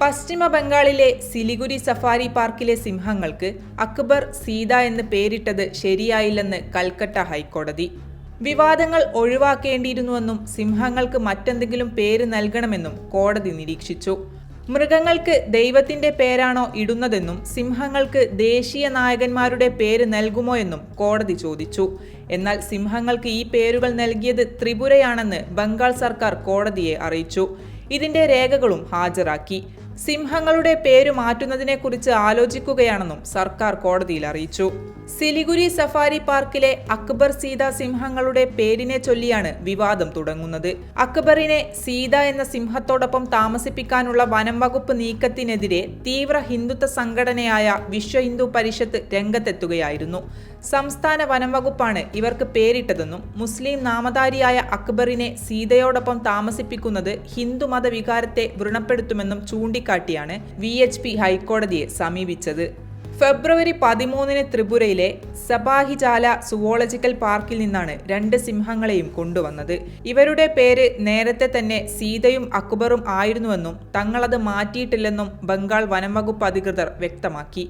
പശ്ചിമ ബംഗാളിലെ സിലിഗുരി സഫാരി പാർക്കിലെ സിംഹങ്ങൾക്ക് അക്ബർ സീത എന്ന് പേരിട്ടത് ശരിയായില്ലെന്ന് കൽക്കട്ട ഹൈക്കോടതി. വിവാദങ്ങൾ ഒഴിവാക്കേണ്ടിയിരുന്നുവെന്നും സിംഹങ്ങൾക്ക് മറ്റെന്തെങ്കിലും പേര് നൽകണമെന്നും കോടതി നിരീക്ഷിച്ചു. മൃഗങ്ങൾക്ക് ദൈവത്തിന്റെ പേരാണോ ഇടുന്നതെന്നും സിംഹങ്ങൾക്ക് ദേശീയ നായകന്മാരുടെ പേര് നൽകുമോ എന്നും കോടതി ചോദിച്ചു. എന്നാൽ സിംഹങ്ങൾക്ക് ഈ പേരുകൾ നൽകിയത് ത്രിപുരയാണെന്ന് ബംഗാൾ സർക്കാർ കോടതിയെ അറിയിച്ചു. ഇതിന്റെ രേഖകളും ഹാജരാക്കി. സിംഹങ്ങളുടെ പേര് മാറ്റുന്നതിനെക്കുറിച്ച് ആലോചിക്കുകയാണെന്നും സർക്കാർ കോടതിയിൽ അറിയിച്ചു. സിലിഗുരി സഫാരി പാർക്കിലെ അക്ബർ സീത സിംഹങ്ങളുടെ പേരിനെ ചൊല്ലിയാണ് വിവാദം തുടങ്ങുന്നത്. അക്ബറിനെ സീത എന്ന സിംഹത്തോടൊപ്പം താമസിപ്പിക്കാനുള്ള വനം വകുപ്പ് നീക്കത്തിനെതിരെ തീവ്ര ഹിന്ദുത്വ സംഘടനയായ വിശ്വ ഹിന്ദു പരിഷത്ത് രംഗത്തെത്തുകയായിരുന്നു. സംസ്ഥാന വനം വകുപ്പാണ് ഇവർക്ക് പേരിട്ടതെന്നും മുസ്ലിം നാമധാരിയായ അക്ബറിനെ സീതയോടൊപ്പം താമസിപ്പിക്കുന്നത് ഹിന്ദുമത വികാരത്തെ വ്രണപ്പെടുത്തുമെന്നും ചൂണ്ടിക്കാട്ടിയാണ് വി എച്ച് പി ഹൈക്കോടതിയെ സമീപിച്ചത്. ഫെബ്രുവരി പതിമൂന്നിന് ത്രിപുരയിലെ സബാഹിജാല സുവോളജിക്കൽ പാർക്കിൽ നിന്നാണ് രണ്ട് സിംഹങ്ങളെയും കൊണ്ടുവന്നത്. ഇവരുടെ പേര് നേരത്തെ തന്നെ സീതയും അക്ബറും ആയിരുന്നുവെന്നും തങ്ങളത് മാറ്റിയിട്ടില്ലെന്നും ബംഗാൾ വനംവകുപ്പ് അധികൃതർ വ്യക്തമാക്കി.